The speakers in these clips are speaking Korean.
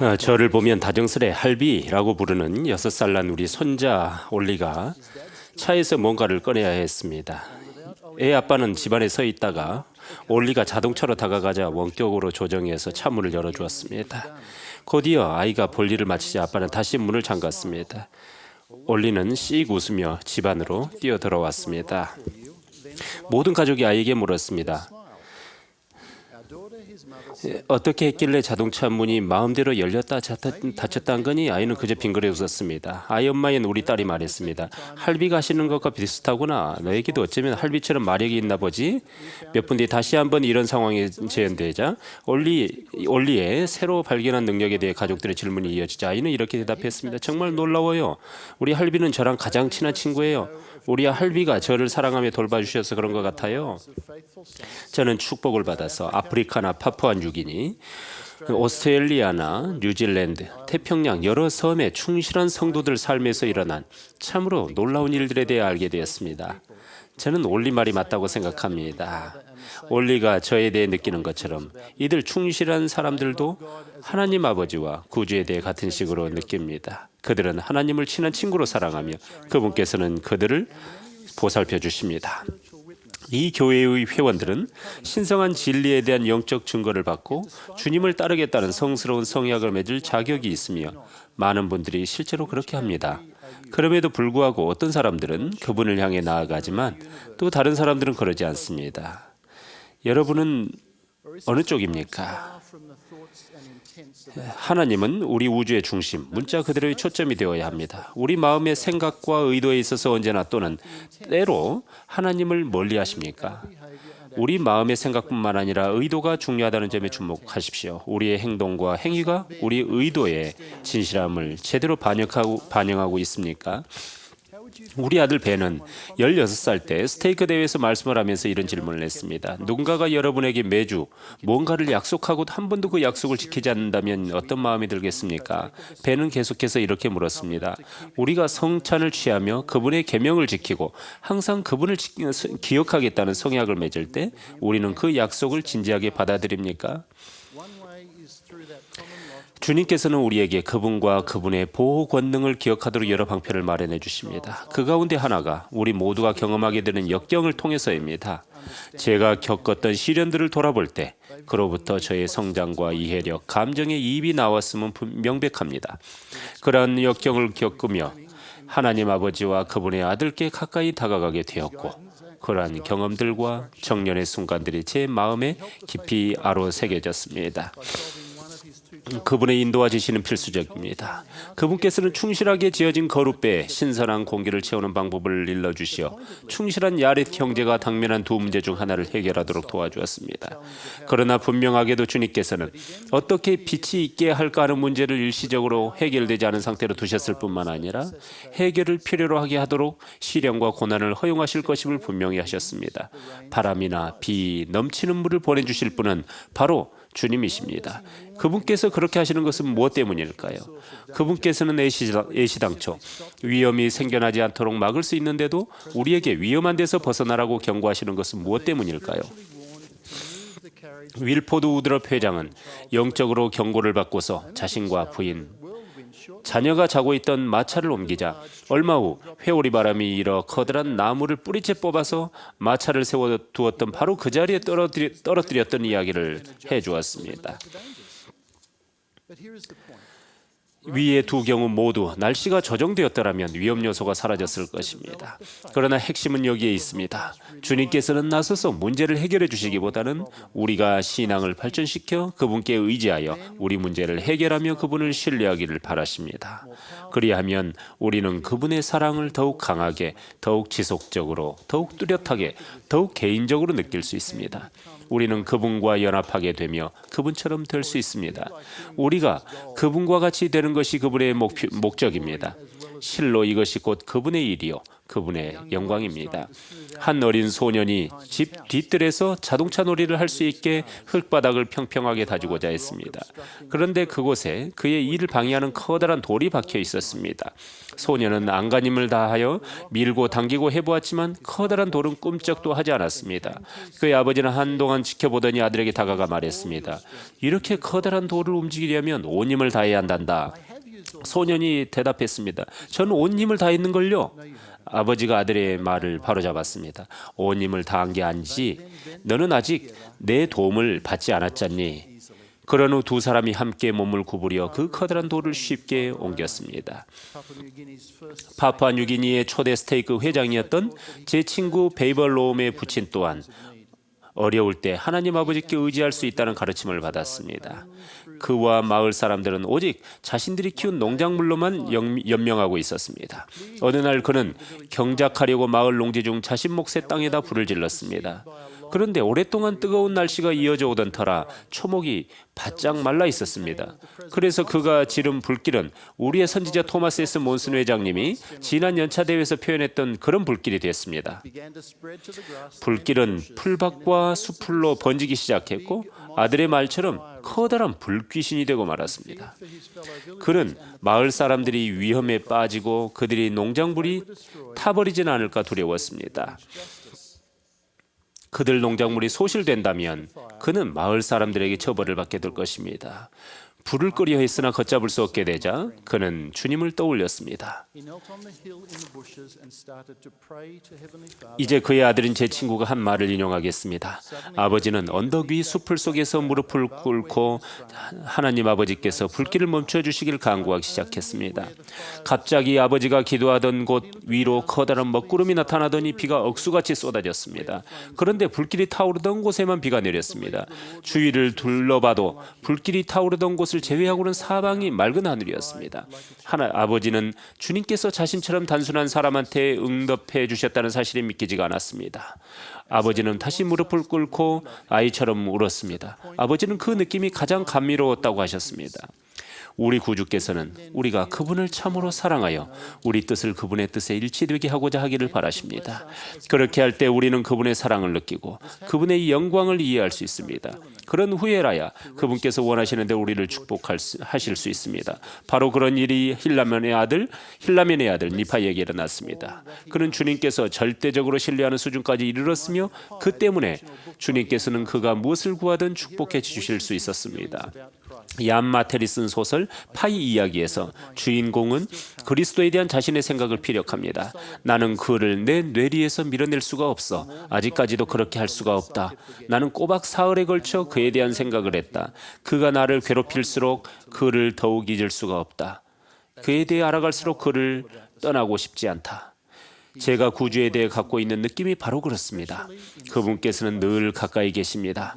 어, 저를 보면 다정스레 할비라고 부르는 여섯 살 난 우리 손자 올리가 차에서 뭔가를 꺼내야 했습니다. 애 아빠는 집안에 서 있다가 올리가 자동차로 다가가자 원격으로 조정해서 차 문을 열어주었습니다. 곧이어 아이가 볼일을 마치자 아빠는 다시 문을 잠갔습니다. 올리는 씩 웃으며 집 안으로 뛰어 들어왔습니다. 모든 가족이 아이에게 물었습니다. 예, 어떻게 했길래 자동차 문이 마음대로 열렸다 닫혔- 닫혔다는 거니 아이는 그저 빙그레 웃었습니다. 아이 엄마인 우리 딸이 말했습니다. 할비가 하시는 것과 비슷하구나. 너에게도 어쩌면 할비처럼 마력이 있나 보지. 몇 분 뒤 다시 한번 이런 상황이 재현되자 올리 올리의 새로 발견한 능력에 대해 가족들의 질문이 이어지자 아이는 이렇게 대답했습니다. 정말 놀라워요. 우리 할비는 저랑 가장 친한 친구예요. 우리 할비가 저를 사랑하며 돌봐주셔서 그런 것 같아요. 저는 축복을 받아서 아프리카나 파푸아뉴기니, 오스트레일리아나 뉴질랜드, 태평양 여러 섬의 충실한 성도들 삶에서 일어난 참으로 놀라운 일들에 대해 알게 되었습니다. 저는 올리 말이 맞다고 생각합니다. 올리가 저에 대해 느끼는 것처럼 이들 충실한 사람들도 하나님 아버지와 구주에 대해 같은 식으로 느낍니다. 그들은 하나님을 친한 친구로 사랑하며 그분께서는 그들을 보살펴 주십니다. 이 교회의 회원들은 신성한 진리에 대한 영적 증거를 받고 주님을 따르겠다는 성스러운 성약을 맺을 자격이 있으며 많은 분들이 실제로 그렇게 합니다. 그럼에도 불구하고 어떤 사람들은 그분을 향해 나아가지만 또 다른 사람들은 그러지 않습니다. 여러분은 어느 쪽입니까? 하나님은 우리 우주의 중심, 문자 그대로의 초점이 되어야 합니다. 우리 마음의 생각과 의도에 있어서 언제나 또는 때로 하나님을 멀리 하십니까? 우리 마음의 생각뿐만 아니라 의도가 중요하다는 점에 주목하십시오. 우리의 행동과 행위가 우리 의도의 진실함을 제대로 반영하고, 반영하고 있습니까? 우리 아들 벤은 16살 때 스테이크 대회에서 말씀을 하면서 이런 질문을 했습니다. 누군가가 여러분에게 매주 뭔가를 약속하고 한 번도 그 약속을 지키지 않는다면 어떤 마음이 들겠습니까? 벤은 계속해서 이렇게 물었습니다. 우리가 성찬을 취하며 그분의 계명을 지키고 항상 그분을 지- 기억하겠다는 성약을 맺을 때 우리는 그 약속을 진지하게 받아들입니까? 주님께서는 우리에게 그분과 그분의 보호 권능을 기억하도록 여러 방편을 마련해 주십니다. 그 가운데 하나가 우리 모두가 경험하게 되는 역경을 통해서입니다. 제가 겪었던 시련들을 돌아볼 때 그로부터 저의 성장과 이해력, 감정의 이입이 나왔음은 분- 명백합니다. 그러한 역경을 겪으며 하나님 아버지와 그분의 아들께 가까이 다가가게 되었고 그러한 경험들과 청년의 순간들이 제 마음에 깊이 아로 새겨졌습니다. 그분의 인도와 지시는 필수적입니다. 그분께서는 충실하게 지어진 거룩배에 신선한 공기를 채우는 방법을 일러 주시어 충실한 야렛 형제가 당면한 두 문제 중 하나를 해결하도록 도와주었습니다. 그러나 분명하게도 주님께서는 어떻게 빛이 있게 할까 하는 문제를 일시적으로 해결되지 않은 상태로 두셨을 뿐만 아니라 해결을 필요로 하게 하도록 시련과 고난을 허용하실 것임을 분명히 하셨습니다. 바람이나 비, 넘치는 물을 보내주실 분은 바로 주님이십니다. 그분께서 그렇게 하시는 것은 무엇 때문일까요? 그분께서는 애시당초 위험이 생겨나지 않도록 막을 수 있는데도 우리에게 위험한 데서 벗어나라고 경고하시는 것은 무엇 때문일까요? 윌포드 우드럽 회장은 영적으로 경고를 받고서 자신과 부인, 자녀가 자고 있던 마차를 옮기자 얼마 후 회오리 바람이 일어 커다란 나무를 뿌리채 뽑아서 마차를 세워 두었던 바로 그 자리에 떨어뜨렸던 이야기를 해 주었습니다. 위의 두 경우 모두 날씨가 조정되었더라면 위험 요소가 사라졌을 것입니다. 그러나 핵심은 여기에 있습니다. 주님께서는 나서서 문제를 해결해 주시기보다는 우리가 신앙을 발전시켜 그분께 의지하여 우리 문제를 해결하며 그분을 신뢰하기를 바라십니다. 그리하면 우리는 그분의 사랑을 더욱 강하게, 더욱 지속적으로, 더욱 뚜렷하게, 더욱 개인적으로 느낄 수 있습니다. 우리는 그분과 연합하게 되며 그분처럼 될 수 있습니다. 우리가 그분과 같이 되는 것이 그분의 목표, 목적입니다. 실로 이것이 곧 그분의 일이요 그분의 영광입니다. 한 어린 소년이 집 뒤뜰에서 자동차 놀이를 할 수 있게 흙바닥을 평평하게 다지고자 했습니다. 그런데 그곳에 그의 일을 방해하는 커다란 돌이 박혀 있었습니다. 소년은 안간힘을 다하여 밀고 당기고 해보았지만 커다란 돌은 꿈쩍도 하지 않았습니다. 그의 아버지는 한동안 지켜보더니 아들에게 다가가 말했습니다. 이렇게 커다란 돌을 움직이려면 온 힘을 다해야 한단다. 소년이 대답했습니다. 저는 온 힘을 다했는 걸요. 아버지가 아들의 말을 바로잡았습니다. 온 힘을 다한 게 아니지. 너는 아직 내 도움을 받지 않았잖니. 그런 후 두 사람이 함께 몸을 구부려 그 커다란 돌을 쉽게 옮겼습니다. 파푸아 뉴기니의 초대 스테이크 회장이었던 제 친구 베이벌 로움의 부친 또한 어려울 때 하나님 아버지께 의지할 수 있다는 가르침을 받았습니다. 그와 마을 사람들은 오직 자신들이 키운 농작물로만 영- 연명하고 있었습니다. 어느 날 그는 경작하려고 마을 농지 중 자신 몫의 땅에다 불을 질렀습니다. 그런데 오랫동안 뜨거운 날씨가 이어져 오던 터라 초목이 바짝 말라 있었습니다. 그래서 그가 지른 불길은 우리의 선지자 토마스 S 몬슨 회장님이 지난 연차 대회에서 표현했던 그런 불길이 grass. 불길은 풀밭과 수풀로 번지기 시작했고 아들의 말처럼 커다란 불귀신이 되고 말았습니다. 그는 마을 사람들이 위험에 빠지고 그들이 농작물이 타버리진 않을까 두려웠습니다. 그들 농작물이 소실된다면 그는 마을 사람들에게 처벌을 받게 될 것입니다. 불을 끄려 했으나 걷잡을 수 없게 되자 그는 주님을 떠올렸습니다. 이제 그의 아들인 제 친구가 한 말을 인용하겠습니다. 아버지는 언덕 위 숲을 속에서 무릎을 꿇고 하나님 아버지께서 불길을 멈춰 주시길 간구하기 시작했습니다. 갑자기 아버지가 기도하던 곳 위로 커다란 먹구름이 나타나더니 비가 억수같이 쏟아졌습니다. 그런데 불길이 타오르던 곳에만 비가 내렸습니다. 주위를 둘러봐도 불길이 타오르던 곳을 제외하고는 사방이 맑은 하늘이었습니다. 하나 아버지는 주님께서 자신처럼 단순한 사람한테 응답해 주셨다는 사실이 믿기지가 않았습니다. 아버지는 다시 무릎을 꿇고 아이처럼 울었습니다. 아버지는 그 느낌이 가장 감미로웠다고 하셨습니다. 우리 구주께서는 우리가 그분을 참으로 사랑하여 우리 뜻을 그분의 뜻에 일치되게 하고자 하기를 바라십니다. 그렇게 할 때 우리는 그분의 사랑을 느끼고 그분의 영광을 이해할 수 있습니다. 그런 후에라야 그분께서 원하시는 대로 우리를 축복하실 수 있습니다. 바로 그런 일이 힐라면의 아들 힐라면의 아들 니파에게 일어났습니다. 그는 주님께서 절대적으로 신뢰하는 수준까지 이르렀으며 그 때문에 주님께서는 그가 무엇을 구하든 축복해 주실 수 있었습니다. 얀 마텔이 쓴 소설 파이 이야기에서 주인공은 그리스도에 대한 자신의 생각을 피력합니다. 나는 그를 내 뇌리에서 밀어낼 수가 없어. 아직까지도 그렇게 할 수가 없다. 나는 꼬박 사흘에 걸쳐 그에 대한 생각을 했다. 그가 나를 괴롭힐수록 그를 더욱 잊을 수가 없다. 그에 대해 알아갈수록 그를 떠나고 싶지 않다. 제가 구주에 대해 갖고 있는 느낌이 바로 그렇습니다. 그분께서는 늘 가까이 계십니다.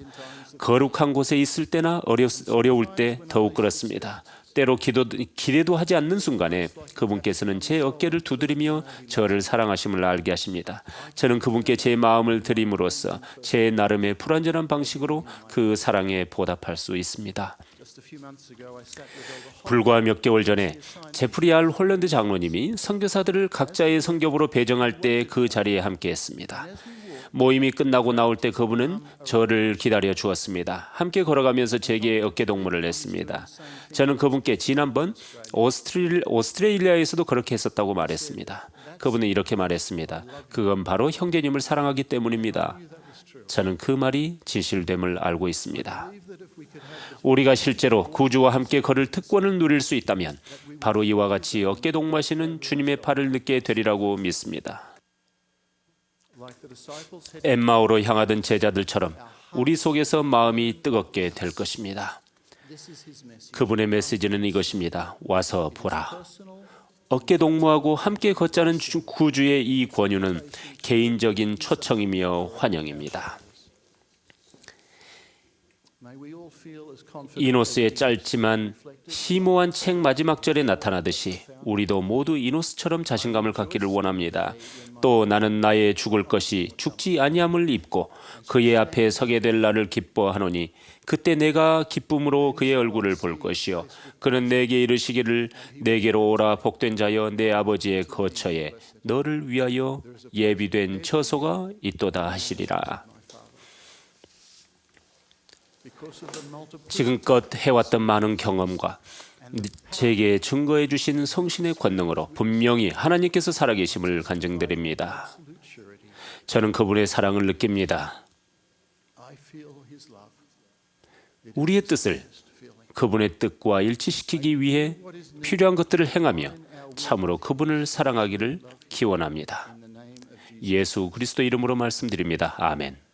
거룩한 곳에 있을 때나 어려, 어려울 때 더욱 그렇습니다. 때로 기도, 기대도 하지 않는 순간에 그분께서는 제 어깨를 두드리며 저를 사랑하심을 알게 하십니다. 저는 그분께 제 마음을 드림으로써 제 나름의 불완전한 방식으로 그 사랑에 보답할 수 있습니다. 불과 몇 개월 전에 제프리 알 홀랜드 장로님이 선교사들을 각자의 선교부로 배정할 때 그 자리에 함께했습니다. 모임이 끝나고 나올 때 그분은 저를 기다려 주었습니다. 함께 걸어가면서 제게 어깨 동무를 했습니다. 저는 그분께 지난번 오스트레일, 오스트레일리아에서도 그렇게 했었다고 말했습니다. 그분은 이렇게 말했습니다. 그건 바로 형제님을 사랑하기 때문입니다. 저는 그 말이 진실됨을 알고 있습니다. 우리가 실제로 구주와 함께 걸을 특권을 누릴 수 있다면 바로 이와 같이 어깨 동무하시는 주님의 팔을 느끼게 되리라고 믿습니다. 엠마오로 향하던 제자들처럼 우리 속에서 마음이 뜨겁게 될 것입니다. 그분의 메시지는 이것입니다. 와서 보라. 어깨 동무하고 함께 걷자는 주- 구주의 이 권유는 개인적인 초청이며 환영입니다. 이노스의 짧지만 심오한 책 마지막 절에 나타나듯이 우리도 모두 이노스처럼 자신감을 갖기를 원합니다. 또 나는 나의 죽을 것이 죽지 아니함을 입고 그의 앞에 서게 될 날을 기뻐하노니 그때 내가 기쁨으로 그의 얼굴을 볼 것이요 그는 내게 이르시기를 내게로 오라 복된 자여 내 아버지의 거처에 너를 위하여 예비된 처소가 있도다 하시리라. 지금껏 해왔던 많은 경험과 제게 증거해 주신 성신의 권능으로 분명히 하나님께서 살아계심을 간증드립니다. 저는 그분의 사랑을 느낍니다. 우리의 뜻을. 그분의 뜻과 일치시키기 위해 필요한 것들을 행하며 참으로 그분을 사랑하기를 기원합니다. 예수 그리스도 이름으로 말씀드립니다. 아멘.